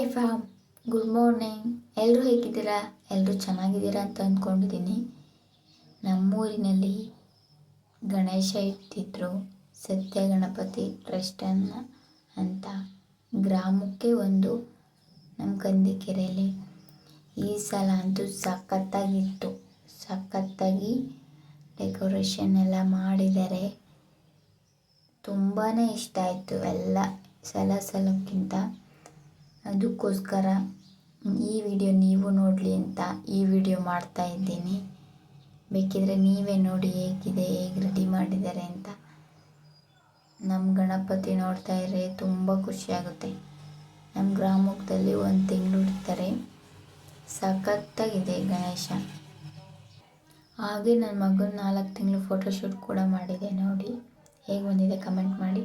Hi fam good morning ಎಲ್ಲರೂ ಹೇಗಿದ್ದೀರಾ? ಎಲ್ಲರೂ ಚೆನ್ನಾಗಿದ್ದೀರಾ ಅಂತ ಅಂದ್ಕೊಂಡಿದ್ದೀನಿ. ನಮ್ಮೂರಿನಲ್ಲಿ ಗಣೇಶ ಇಟ್ಟಿದ್ರು, ಸತ್ಯ ಗಣಪತಿ ಟ್ರಸ್ಟನ್ನು ಅಂತ ಗ್ರಾಮಕ್ಕೆ ಒಂದು ನಮ್ಮ ಕಂದಿಕೆರೆಯಲ್ಲಿ. ಈ ಸಲ ಅಂತೂ ಸಖತ್ತಾಗಿತ್ತು. ಸಖತ್ತಾಗಿ ಡೆಕೋರೇಷನ್ ಎಲ್ಲ ಮಾಡಿದ್ದಾರೆ. ತುಂಬಾ ಇಷ್ಟ ಆಯಿತು ಎಲ್ಲ ಸಲ ಸಲಕ್ಕಿಂತ. ಅದಕ್ಕೋಸ್ಕರ ಈ ವಿಡಿಯೋ ನೀವು ನೋಡಲಿ ಅಂತ ಈ ವಿಡಿಯೋ ಮಾಡ್ತಾ ಇದ್ದೀನಿ. ಬೇಕಿದ್ರೆ ನೀವೇ ನೋಡಿ ಹೇಗಿದೆ, ಹೇಗೆ ರೆಡಿ ಮಾಡಿದ್ದಾರೆ ಅಂತ. ನಮ್ಮ ಗಣಪತಿ ನೋಡ್ತಾ ಇದ್ರೆ ತುಂಬ ಖುಷಿಯಾಗುತ್ತೆ ನಮ್ಮ ಗ್ರಾಮದಲ್ಲಿ ಒಂದು ತಿಂಗಳು ಇಡ್ತಾರೆ ಸಖತ್ತಾಗಿದೆ ಗಣೇಶ. ಹಾಗೆ ನನ್ನ ಮಗನ ನಾಲ್ಕು ತಿಂಗಳು ಫೋಟೋಶೂಟ್ ಕೂಡ ಮಾಡಿದೆ ನೋಡಿ. ಹೇಗೆ ಬಂದಿದೆ ಕಮೆಂಟ್ ಮಾಡಿ.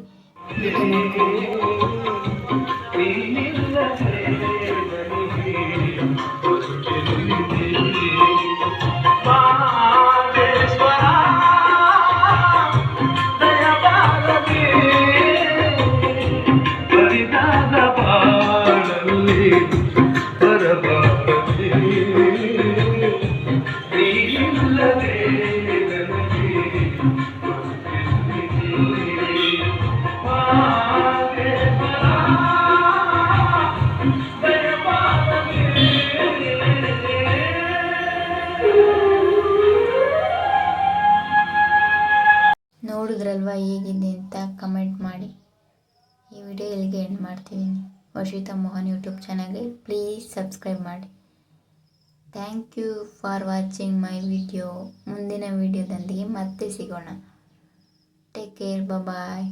ನೋಡಿದ್ರಲ್ವಾ ಹೇಗಿದೆ ಅಂತ ಕಮೆಂಟ್ ಮಾಡಿ. ಈ ವಿಡಿಯೋ ಇಲ್ಲಿಗೆ ಎಂಡ್ ಮಾಡ್ತಿದ್ದೀನಿ. ವರ್ಷಿತಾ ಮೋಹನ್ ಯೂಟ್ಯೂಬ್ ಚಾನಲ್ಗೆ ಪ್ಲೀಸ್ ಸಬ್ಸ್ಕ್ರೈಬ್ ಮಾಡಿ. Thank you for watching my video. ಮುಂದಿನ ವಿಡಿಯೋದೊಂದಿಗೆ ಮತ್ತೆ ಸಿಗೋಣ. Take care bye